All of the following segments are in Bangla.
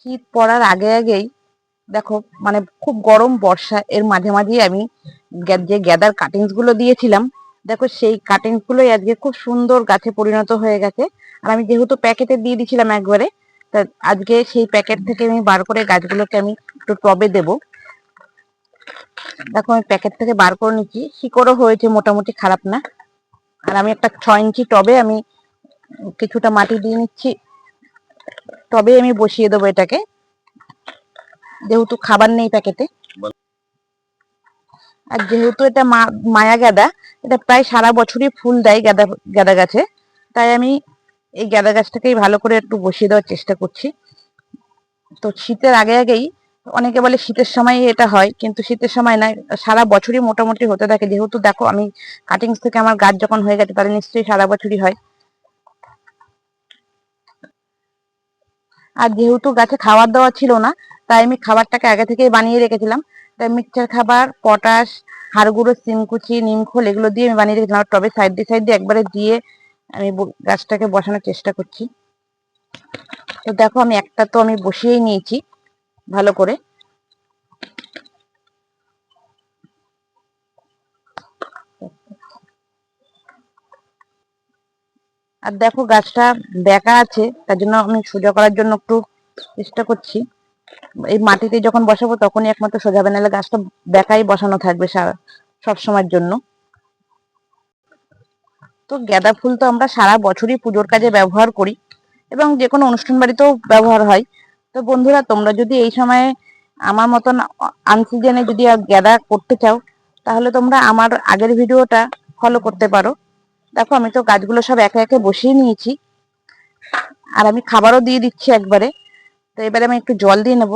শীত পড়ার আগে আগেই, দেখো মানে খুব গরম বর্ষা, এর মাঝে মাঝেই আমি যে গ্যাদার কাটিংসগুলো দিয়েছিলাম, দেখো সেই কাটিংস গুলোই আজকে খুব সুন্দর গাছে পরিণত হয়ে গেছে। আর আমি যেহেতু প্যাকেটে দিয়ে দিয়েছিলাম একবারে, তা আজকে সেই প্যাকেট থেকে আমি বার করে গাছগুলোকে আমি একটু টবে দেব। দেখো, আমি প্যাকেট থেকে বার করে নিচ্ছি, শিকড়ও হয়েছে মোটামুটি খারাপ না। আর আমি একটা ছয় ইঞ্চি টবে আমি কিছুটা মাটি দিয়ে নিচ্ছি। তবে আমি বসিয়ে দেবো এটাকে। যেহেতু খাবার নেই প্যাকেটে। আর যেহেতু এটা মায়া গাঁদা, এটা প্রায় সারা বছরই ফুল দেয় গাঁদা গাঁদা গাছে। তাই আমি এই গাঁদা গাছটাকেই ভালো করে একটু বসিয়ে দেওয়ার চেষ্টা করছি। তো শীতের আগে আগেই, অনেকে বলে শীতের সময় এটা হয়, কিন্তু শীতের সময় না সারা বছরই মোটামুটি হতে থাকে। যেহেতু দেখো, আমি কাটিংস থেকে আমার গাছ যখন হয়ে গেছে, তাহলে নিশ্চয়ই সারা বছরই হয়। আর যেহেতু গাছে খাবার দেওয়া ছিল না, তাই আমি খাবারটাকে আগে থেকেই বানিয়ে রেখেছিলাম। তাই মিক্সচার খাবার, পটাশ, হাড়গুঁড়ো, সিমকুচি নিমখোল এগুলো দিয়ে আমি বানিয়ে রেখেছিলাম। টবে সাইড দিয়ে সাইড দিয়ে একবারে দিয়ে আমি গাছটাকে বসানোর চেষ্টা করছি। তো দেখো, আমি একটা তো আমি বসিয়েই নিয়েছি ভালো করে। আর দেখো গাছটা বেঁকা আছে, তার জন্য আমি সোজা করার জন্য একটু চেষ্টা করছি। এই মাটিতে যখন বসাবো তখনই একমাত্র সোজা হবে নাহলে গাছটা বেঁকাই বসানো থাকবে সব সময়ের জন্য। তো গাঁদা ফুল তো আমরা সারা বছরই পুজোর কাজে ব্যবহার করি এবং যে কোনো অনুষ্ঠান বাড়িতেও ব্যবহার হয়। তো বন্ধুরা, তোমরা যদি এই সময়ে আমার মতন আনসিজনে যদি গাঁদা করতে চাও, তাহলে তোমরা আমার আগের ভিডিওটা ফলো করতে পারো। দেখো, আমি তো গাছগুলো সব একে একে বসিয়ে নিয়েছি। আর আমি খাবারও দিয়ে দিচ্ছি একবারে। তো এবারে আমি একটু জল দিয়ে নেব।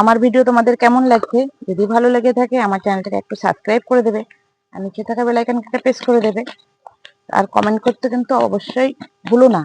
আমার ভিডিও তোমাদের কেমন লাগছে? যদি ভালো লেগে থাকে, আমার চ্যানেলটাকে একটু সাবস্ক্রাইব করে দেবে। আর নিচে থাকা বেলাইকানটা প্রেস করে দেবে। আর কমেন্ট করতে কিন্তু অবশ্যই ভুলো না।